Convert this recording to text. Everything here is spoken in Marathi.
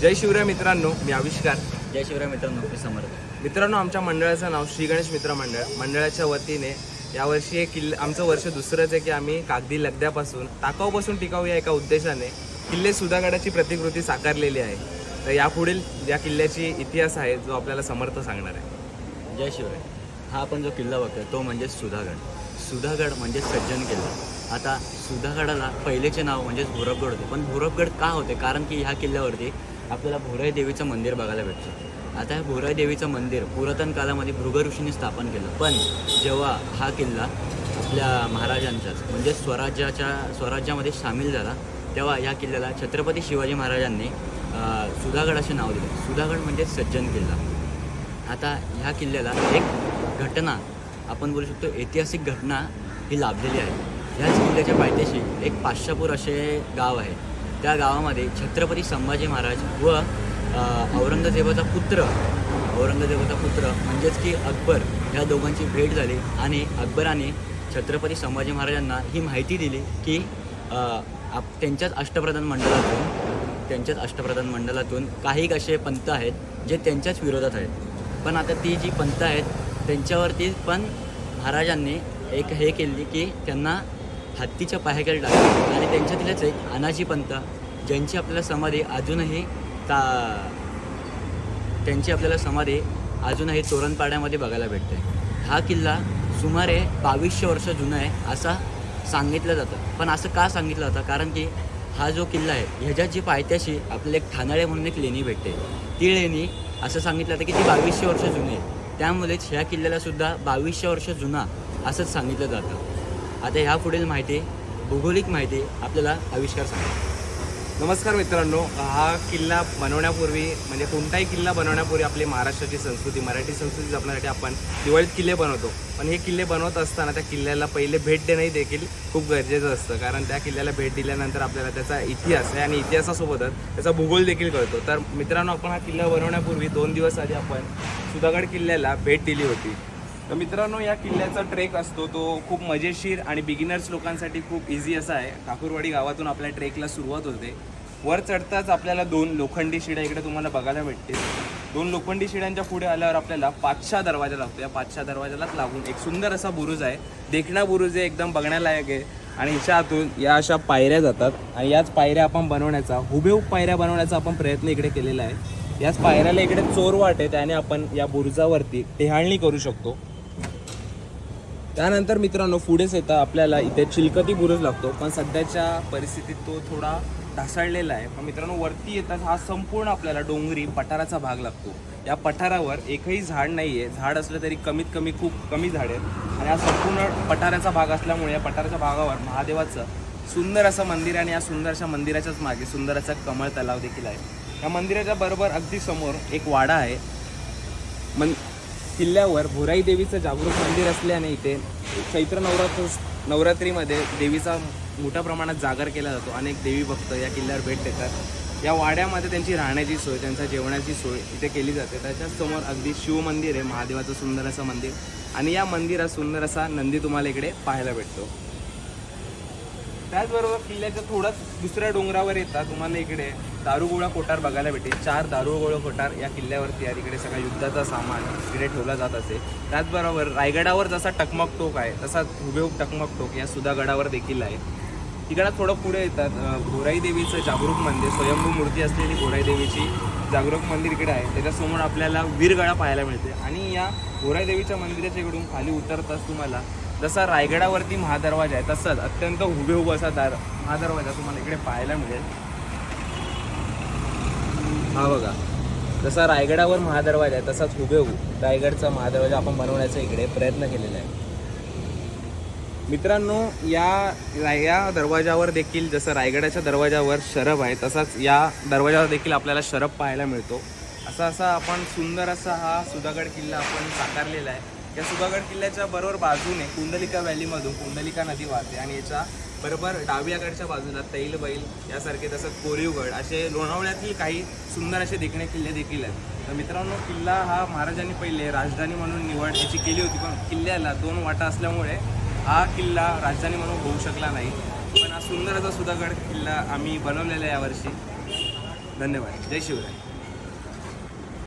जय शिवराय मित्रांनो मी आविष्कार. जय शिवराय मित्रांनो मी समर्थ. मित्रांनो आमच्या मंडळाचं नाव श्री गणेश मित्र मंडळ. मंडळाच्या वतीने यावर्षी हे किल्ले आमचं वर्ष दुसरंच आहे की आम्ही कागदी लगद्यापासून टाकाऊपासून टिकाऊ या एका उद्देशाने किल्ले सुधागडाची प्रतिकृती साकारलेली आहे. तर यापुढील या किल्ल्याची इतिहास आहे जो आपल्याला समर्थ सांगणार आहे. जय शिवराय. हा आपण जो किल्ला बघतोय तो म्हणजे सुधागड. सुधागड म्हणजे सज्जन किल्ला. आता सुधागडाला पहिलेचे नाव म्हणजे भोरपगड होते. पण भोरपगड का होते? कारण की ह्या किल्ल्यावरती आपल्याला भोराई देवीचं मंदिर बघायला भेटतं. आता हे भोराई देवीचं मंदिर पुरातन कालामध्ये भृग ऋषीने स्थापन केलं. पण जेव्हा हा किल्ला आपल्या महाराजांचाच म्हणजे स्वराज्याच्या स्वराज्यामध्ये सामील झाला तेव्हा या किल्ल्याला छत्रपती शिवाजी महाराजांनी सुधागड असे नाव दिले. सुधागड म्हणजे सज्जन किल्ला. आता ह्या किल्ल्याला एक घटना आपण बोलू शकतो ऐतिहासिक घटना ही लाभलेली आहे. ह्याच किल्ल्याच्या पायथ्याशी एक पाचशापूर असे गाव आहे. त्या गावामध्ये छत्रपती संभाजी महाराज व औरंगजेबाचा पुत्र औरंगजेबाचा पुत्र म्हणजेच की अकबर ह्या दोघांची भेट झाली आणि अकबराने छत्रपती संभाजी महाराजांना ही माहिती दिली की आप त्यांच्याच अष्टप्रधान मंडळातून त्यांच्याच अष्टप्रधान मंडळातून काही असे पंत आहेत जे त्यांच्याच विरोधात आहेत. पण आता ती जी पंत आहेत त्यांच्यावरती पण महाराजांनी एक हे केली की त्यांना हत्तीच्या पायाकडे टाकले आणि त्यांच्यातीलच एक अनाजी पंत ज्यांची आपल्याला समाधी अजूनही ता त्यांची आपल्याला समाधी अजूनही तोरणपाड्यामध्ये बघायला भेटते. हा किल्ला सुमारे बावीसशे वर्ष जुना आहे असा सांगितलं जातं. पण असं का सांगितलं जातं? कारण की हा जो किल्ला आहे ह्याच्यात जी पायथ्याशी आपल्याला एक ठाणाळे म्हणून एक लेणी भेटते. ती लेणी असं सांगितलं जातं की ती बावीसशे वर्ष जुनी आहे. त्यामुळेच ह्या किल्ल्याला सुद्धा बावीसशे वर्ष जुना असंच सांगितलं जातं. आता ह्या पुढील माहिती भौगोलिक माहिती आपल्याला आविष्कार सांगा नमस्कार मित्रांनो. हा किल्ला बनवण्यापूर्वी म्हणजे कोणताही किल्ला बनवण्यापूर्वी आपली महाराष्ट्राची संस्कृती मराठी संस्कृती जपण्यासाठी आपण दिवाळीत किल्ले बनवतो. पण हे किल्ले बनवत असताना त्या किल्ल्याला पहिले भेट देणंही देखील खूप गरजेचं असतं. कारण त्या किल्ल्याला भेट दिल्यानंतर आपल्याला त्याचा इतिहास आहे आणि इतिहासासोबतच त्याचा भूगोल देखील कळतो. तर मित्रांनो आपण हा किल्ला बनवण्यापूर्वी दोन दिवस आधी आपण सुधागड किल्ल्याला भेट दिली होती. तर मित्रांनो या किल्ल्याचा ट्रेक असतो तो खूप मजेशीर आणि बिगिनर्स लोकांसाठी खूप इझी असा आहे. ठाकूरवाडी गावातून आपल्या ट्रेकला सुरुवात होते. वर चढताच आपल्याला दोन लोखंडी शिड्या इकडे तुम्हाला बघायला भेटतील. दोन लोखंडी शिड्यांच्या पुढे आल्यावर आपल्याला पाचशा दरवाजा लागतो. या पाचशा दरवाजालाच लागून एक सुंदर असा बुरुज आहे. देखणा बुरुज आहे एकदम बघण्यालायक आहे. आणि ह्याच्या आतून या अशा पायऱ्या जातात आणि याच पायऱ्या आपण बनवण्याचा हुबेहूब पायऱ्या बनवण्याचा आपण प्रयत्न इकडे केलेला आहे. याच पायऱ्याला इकडे चोरवाट आहे. त्याने आपण या बुरुजावरती टेहाळणी करू शकतो. त्यानंतर मित्रांनो पुढेच येता. आपल्याला इथे चिलकती बुरुज लागतो. पण सध्याच्या परिस्थितीत तो थोडा ढासळलेला आहे. पण मित्रांनो वरती येतात हा संपूर्ण आपल्याला डोंगरी पठाराचा भाग लागतो. या पठारावर एकही झाड नाही आहे झाड असलं तरी कमीत कमी खूप कमी झाड आहेत. आणि हा संपूर्ण पठाराचा भाग असल्यामुळे या पठाराच्या भागावर महादेवाचं सुंदर असं मंदिर आणि या सुंदर अशा मंदिराच्याच मागे सुंदर असा कमळ तलाव देखील आहे. या मंदिराच्या बरोबर अगदी समोर एक वाडा आहे. मन किल्ल्यावर भुराई देवीचं जागरूक मंदिर असल्याने इथे चैत्र नवरात्र नवरात्रीमध्ये देवीचा मोठ्या प्रमाणात जागर केला जातो. अनेक देवी भक्त या किल्ल्यावर भेट देतात. या वाड्यामध्ये त्यांची राहण्याची सोय त्यांच्या जेवणाची सोय इथे केली जाते. त्याच्याच समोर अगदी शिव मंदिर आहे महादेवाचं सुंदर असं मंदिर. आणि या मंदिरात सुंदर असा नंदी तुम्हाला इकडे पाहायला भेटतो. त्याचबरोबर किल्ल्याच्या थोडाच दुसऱ्या डोंगरावर येतात तुम्हाला इकडे दारुगोळा कोठार बघायला भेटेल. चार दारुगोळा कोठार या किल्ल्यावरती आहे. तिकडे सगळा युद्धाचा सामान इकडे ठेवला जात असे. त्याचबरोबर रायगडावर जसा टकमक टोक आहे तसा हुबेहूब टकमक टोक या सुधागडावर देखील आहे. तिकडं थोडं पुढे येतात. अं, गोराई देवीचं जागरूक मंदिर स्वयंभू मूर्ती असलेली गोराई देवीची जागरूक मंदिर इकडे आहे. त्याच्यासमोर आपल्याला वीरगडा पाहायला मिळते आणि या गोराई देवीच्या मंदिराच्या इकडून खाली उतरताच तुम्हाला जसा रायगडावरती महादरवाजा आहे तसंच अत्यंत हुबेहूब असा दार महादरवाजा तुम्हाला इकडे पाहायला मिळेल. हा बघा. जसा रायगडावर महादरवाजा आहे तसाच हुबेहूब रायगडचा महादरवाजा आपण बनवण्याचा इकडे प्रयत्न केलेला आहे. मित्रांनो या या दरवाजावर देखील जसं रायगडाच्या दरवाजावर शरब आहे तसाच या दरवाजावर देखील आपल्याला शरब पाहायला मिळतो. असा असा आपण सुंदर असा हा सुधागड किल्ला आपण साकारलेला आहे. या सुधागड किल्ल्याच्या बरोबर बाजूने कुंडलिका व्हॅलीमधून कुंडलिका नदी वाहते आणि याच्या बरोबर डाव्याकडच्या बाजूला तैल बैल यासारखे तसंच कोरीवगड असे लोणावळ्यातील काही सुंदर असे देखणे किल्ले देखील आहेत. तर मित्रांनो किल्ला हा महाराजांनी पहिले राजधानी म्हणून निवड याची केली होती पण किल्ल्याला दोन वाटा असल्यामुळे हा किल्ला राजधानी म्हणून होऊ शकला नाही. पण हा सुंदर असा सुधागड किल्ला आम्ही बनवलेला आहे यावर्षी. धन्यवाद. जय शिवराय.